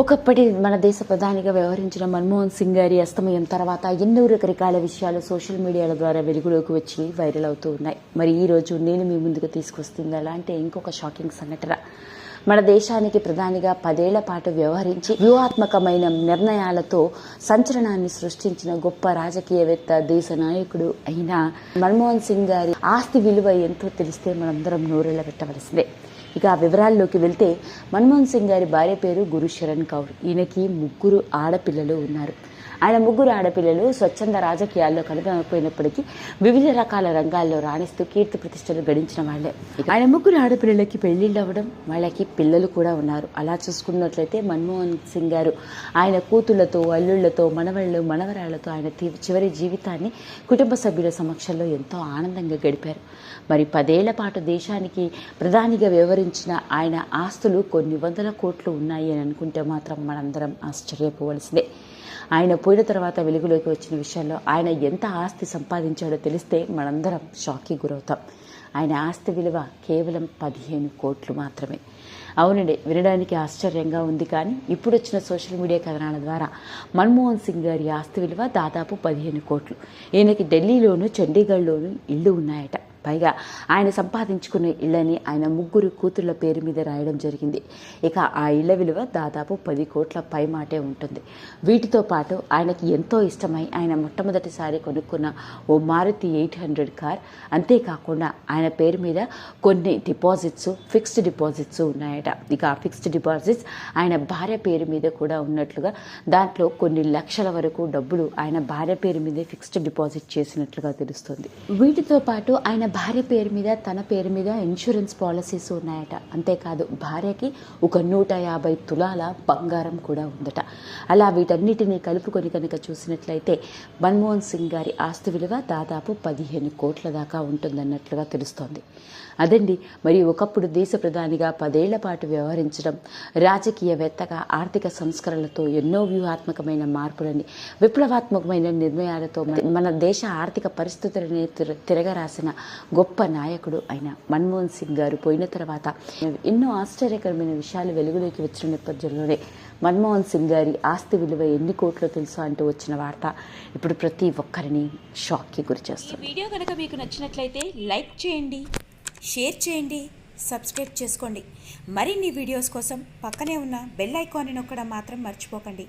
ఒకప్పటి మన దేశ ప్రధానిగా వ్యవహరించిన మన్మోహన్ సింగ్ గారి అస్తమయం తర్వాత ఎన్నో రకరకాల విషయాలు సోషల్ మీడియాల ద్వారా వెలుగులోకి వచ్చి వైరల్ అవుతూ ఉన్నాయి. మరి ఈరోజు నేను మీ ముందుకు తీసుకొస్తుంది అలాంటి ఇంకొక షాకింగ్ సంఘటన. మన దేశానికి ప్రధానిగా పదేళ్ళ పాటు వ్యవహరించి వ్యూహాత్మకమైన నిర్ణయాలతో సంచలనాన్ని సృష్టించిన గొప్ప రాజకీయవేత్త దేశ నాయకుడు అయిన మన్మోహన్ సింగ్ గారి ఆస్తి విలువ ఎంతో తెలిస్తే మనందరం నోరెళ్ళ పెట్టవలసిందే. ఇక ఆ వివరాల్లోకి వెళ్తే మన్మోహన్ సింగ్ గారి భార్య పేరు గురు శరణ్ కౌర్. ఈయనకి ముగ్గురు ఆడపిల్లలు ఉన్నారు. ఆయన ముగ్గురు ఆడపిల్లలు స్వచ్ఛంద రాజకీయాల్లో కనుగొనకపోయినప్పటికీ వివిధ రకాల రంగాల్లో రాణిస్తూ కీర్తి ప్రతిష్టలు గడించిన వాళ్ళే. ఆయన ముగ్గురు ఆడపిల్లలకి పెళ్ళిళ్ళు అవ్వడం వాళ్ళకి పిల్లలు కూడా ఉన్నారు. అలా చూసుకున్నట్లయితే మన్మోహన్ సింగ్ గారు ఆయన కూతుళ్ళతో అల్లుళ్ళతో మనవళ్ళు మనవరాళ్ళతో ఆయన చివరి జీవితాన్ని కుటుంబ సభ్యుల సమక్షంలో ఎంతో ఆనందంగా గడిపారు. మరి పదేళ్ళ పాటు దేశానికి ప్రధానిగా వ్యవహరించిన ఆయన ఆస్తులు కొన్ని వందల కోట్లు ఉన్నాయి అని అనుకుంటే మాత్రం మనందరం ఆశ్చర్యపోవలసిందే. ఆయన పోయిన తర్వాత వెలుగులోకి వచ్చిన విషయాల్లో ఆయన ఎంత ఆస్తి సంపాదించాడో తెలిస్తే మనందరం షాక్కి గురవుతాం. ఆయన ఆస్తి విలువ కేవలం పదిహేను కోట్లు మాత్రమే. అవునండి వినడానికి ఆశ్చర్యంగా ఉంది కానీ ఇప్పుడు వచ్చిన సోషల్ మీడియా కథనాల ద్వారా మన్మోహన్ సింగ్ గారి ఆస్తి విలువ దాదాపు పదిహేను కోట్లు. ఈయనకి ఢిల్లీలోను చండీగఢ్లోను ఇళ్ళు ఉన్నాయట. పైగా ఆయన సంపాదించుకున్న ఇళ్ళని ఆయన ముగ్గురు కూతుర్ల పేరు మీద రాయడం జరిగింది. ఇక ఆ ఇళ్ళ విలువ దాదాపు పది కోట్ల పై మాటే ఉంటుంది. వీటితో పాటు ఆయనకి ఎంతో ఇష్టమై ఆయన మొట్టమొదటిసారి కొనుక్కున్న ఓ మారుతి ఎయిట్ హండ్రెడ్ కార్. అంతేకాకుండా ఆయన పేరు మీద కొన్ని డిపాజిట్స్ ఫిక్స్డ్ డిపాజిట్స్ ఉన్నాయట. ఇక ఆ ఫిక్స్డ్ డిపాజిట్స్ ఆయన భార్య పేరు మీద కూడా ఉన్నట్లుగా దాంట్లో కొన్ని లక్షల వరకు డబ్బులు ఆయన భార్య పేరు మీదే ఫిక్స్డ్ డిపాజిట్ చేసినట్లుగా తెలుస్తుంది. వీటితో పాటు ఆయన భార్య పేరు మీద తన పేరు మీద ఇన్సూరెన్స్ పాలసీస్ ఉన్నాయట. అంతేకాదు భార్యకి ఒక నూట యాభై తులాల బంగారం కూడా ఉందట. అలా వీటన్నిటినీ కలుపుకొని కనుక చూసినట్లయితే మన్మోహన్ సింగ్ గారి ఆస్తి విలువ దాదాపు పదిహేను కోట్ల దాకా ఉంటుందన్నట్లుగా తెలుస్తోంది. అదండి మరి ఒకప్పుడు దేశ ప్రధానిగా పదేళ్ళ పాటు వ్యవహరించడం రాజకీయవేత్తగా ఆర్థిక సంస్కరణలతో ఎన్నో వ్యూహాత్మకమైన మార్పులని విప్లవాత్మకమైన నిర్ణయాలతో మన- మన దేశ ఆర్థిక పరిస్థితులని తిర- తిరగరాసిన గొప్ప నాయకుడు అయిన మన్మోహన్ సింగ్ గారు పోయిన తర్వాత ఎన్నో ఆశ్చర్యకరమైన విషయాలు వెలుగులోకి వచ్చిన నేపథ్యంలోనే మన్మోహన్ సింగ్ గారి ఆస్తి విలువ ఎన్ని కోట్లో తెలుసా అంటూ వచ్చిన వార్త ఇప్పుడు ప్రతి ఒక్కరిని షాక్కి గురి చేస్తుంది. వీడియో కనుక మీకు నచ్చినట్లయితే లైక్ చేయండి షేర్ చేయండి సబ్స్క్రైబ్ చేసుకోండి. మరిన్ని వీడియోస్ కోసం పక్కనే ఉన్న బెల్ ఐకాన్ని నొక్కడం మాత్రం మర్చిపోకండి.